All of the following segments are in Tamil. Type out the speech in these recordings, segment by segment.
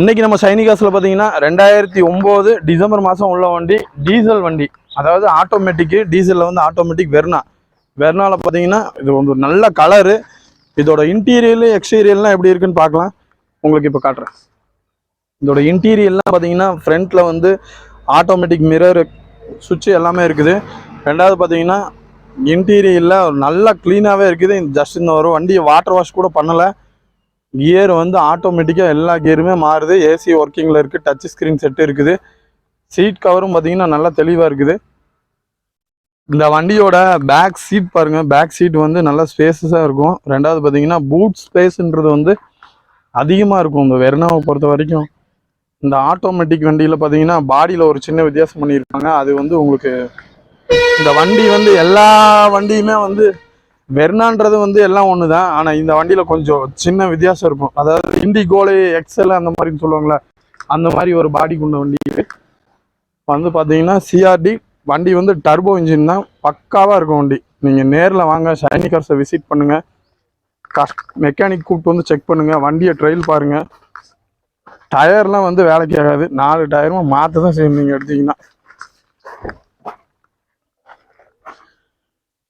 இன்னைக்கு நம்ம சைனிகாஸில் பார்த்தீங்கன்னா ரெண்டாயிரத்தி ஒம்பது டிசம்பர் மாதம் உள்ள வண்டி டீசல் வண்டி. அதாவது ஆட்டோமேட்டிக்கு டீசலில் வந்து ஆட்டோமேட்டிக் வெர்னா. வெர்னாவில் பார்த்தீங்கன்னா இது வந்து ஒரு நல்ல கலரு இதோட இன்டீரியல் எக்ஸ்டீரியர்லாம் எப்படி இருக்குன்னு பார்க்கலாம். உங்களுக்கு இப்போ காட்டுறேன். இதோட இன்டீரியர்லாம் பார்த்தீங்கன்னா ஃப்ரண்ட்டில் வந்து ஆட்டோமேட்டிக் மிரர் சுவிட்சு எல்லாமே இருக்குது. ரெண்டாவது பார்த்தீங்கன்னா இன்டீரியரில் நல்லா க்ளீனாகவே இருக்குது. ஜஸ்ட் இந்த ஒரு வண்டியை வாட்டர் வாஷ் கூட பண்ணலை. கியர் வந்து ஆட்டோமேட்டிக்காக எல்லா கியருமே மாறுது. ஏசி ஒர்க்கிங்கில் இருக்குது டச் ஸ்க்ரீன் செட்டு இருக்குது. சீட் கவரும் பார்த்தீங்கன்னா நல்லா தெளிவாக இருக்குது. இந்த வண்டியோட பேக் சீட் பாருங்கள் பேக் சீட் வந்து நல்லா ஸ்பேஸஸாக இருக்கும். ரெண்டாவது பார்த்தீங்கன்னா பூட் ஸ்பேஸ்ன்றது வந்து அதிகமாக இருக்கும். இந்த வெர்னாவை பொறுத்த வரைக்கும். இந்த ஆட்டோமேட்டிக் வண்டியில் பார்த்தீங்கன்னா பாடியில் ஒரு சின்ன வித்தியாசம் பண்ணியிருப்பாங்க. அது வந்து உங்களுக்கு இந்த வண்டி வந்து எல்லா வண்டியுமே வந்து வெர்னான்றது வந்து எல்லாம் ஒன்று தான் ஆனால் இந்த வண்டியில் கொஞ்சம் சின்ன வித்தியாசம் இருக்கும். அதாவது இண்டிகோலு எக்ஸல் அந்த மாதிரின்னு சொல்லுவாங்களே அந்த மாதிரி ஒரு பாடி கொண்ட வண்டி வந்து பார்த்தீங்கன்னா சிஆர்டி வண்டி வந்து டர்போ இன்ஜின் தான். பக்காவாக இருக்கும் வண்டி. நீங்கள் நேரில் வாங்க ஷைனி கார்ஸை விசிட் பண்ணுங்கள் கஷ் மெக்கானிக் கூப்பிட்டு வந்து செக் பண்ணுங்கள் வண்டியை ட்ரையல் பாருங்கள் டயர்லாம் வந்து வேலைக்கு ஆகாது. நாலு டயரும் மாற்ற தான் செய்யணும் நீங்கள் எடுத்தீங்கன்னா.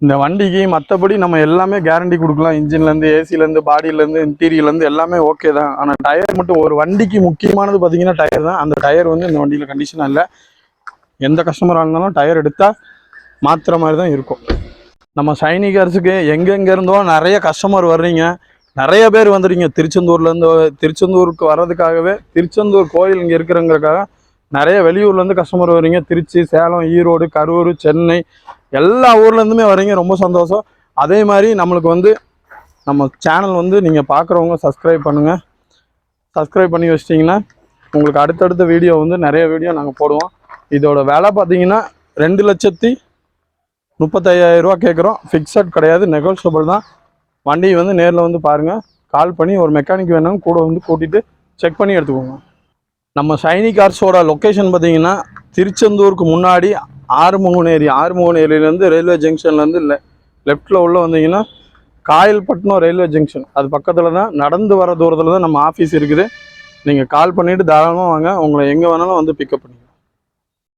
இந்த வண்டிக்கு மற்றபடி நம்ம எல்லாமே கேரண்டி கொடுக்கலாம். இன்ஜின்லேருந்து ஏசிலேருந்து பாடியிலேருந்து இன்டீரியர்லேருந்து எல்லாமே ஓகே தான். ஆனால் டயர் மட்டும் ஒரு வண்டிக்கு முக்கியமானது பார்த்தீங்கன்னா டயர் தான். அந்த டயர் வந்து இந்த வண்டியில் கண்டிஷனாக இல்லை. எந்த கஸ்டமராக இருந்தாலும் டயர் எடுத்தால் மாற்றுற மாதிரி தான் இருக்கும். நம்ம சைனிகர்ஸுக்கு எங்கெங்க இருந்தோ நிறைய கஸ்டமர் வர்றீங்க. நிறைய பேர் வந்துடுறீங்க திருச்செந்தூர்லேருந்து திருச்செந்தூருக்கு வர்றதுக்காகவே திருச்செந்தூர் கோயில் இங்கே இருக்கிறவங்களுக்காக நிறைய வெளியூர்லேருந்து கஸ்டமர் வரீங்க திருச்சி சேலம் ஈரோடு கரூர் சென்னை எல்லா ஊர்லேருந்துமே வரீங்க ரொம்ப சந்தோஷம். அதே மாதிரி நம்மளுக்கு வந்து நம்ம சேனல் வந்து நீங்கள் பார்க்குறவங்க சப்ஸ்கிரைப் பண்ணுங்கள் சப்ஸ்கிரைப் பண்ணி வச்சிட்டிங்கன்னா உங்களுக்கு அடுத்தடுத்த வீடியோ வந்து நிறைய வீடியோ நாங்கள் போடுவோம். இதோட விலை பார்த்தீங்கன்னா ரெண்டு லட்சத்தி முப்பத்தையாயிரம் ரூபா கேட்குறோம் ஃபிக்ஸட் கிடையாது நெகோஷியபிள் தான். வண்டி வந்து நேரில் வந்து பாருங்கள் கால் பண்ணி ஒரு மெக்கானிக் வேணாலும் கூட வந்து கூட்டிகிட்டு செக் பண்ணி எடுத்துக்கோங்க. நம்ம ஷைனி கார்ஸோட லொக்கேஷன் பார்த்தீங்கன்னா திருச்செந்தூருக்கு முன்னாடி ஆறுமுகன் ஏரி ஆறுமுகன் ஏரியிலேருந்து ரயில்வே ஜங்ஷன்லேருந்து லெ லெஃப்ட்டில் உள்ள வந்தீங்கன்னா காயல்பட்டினம் ரயில்வே ஜங்ஷன் அது பக்கத்தில் தான் நடந்து வர தூரத்தில் தான் நம்ம ஆஃபீஸ் இருக்குது. நீங்கள் கால் பண்ணிவிட்டு தாராளமாக வாங்க. உங்களை எங்கே வேணாலும் வந்து பிக்கப் பண்ணிக்கலாம்.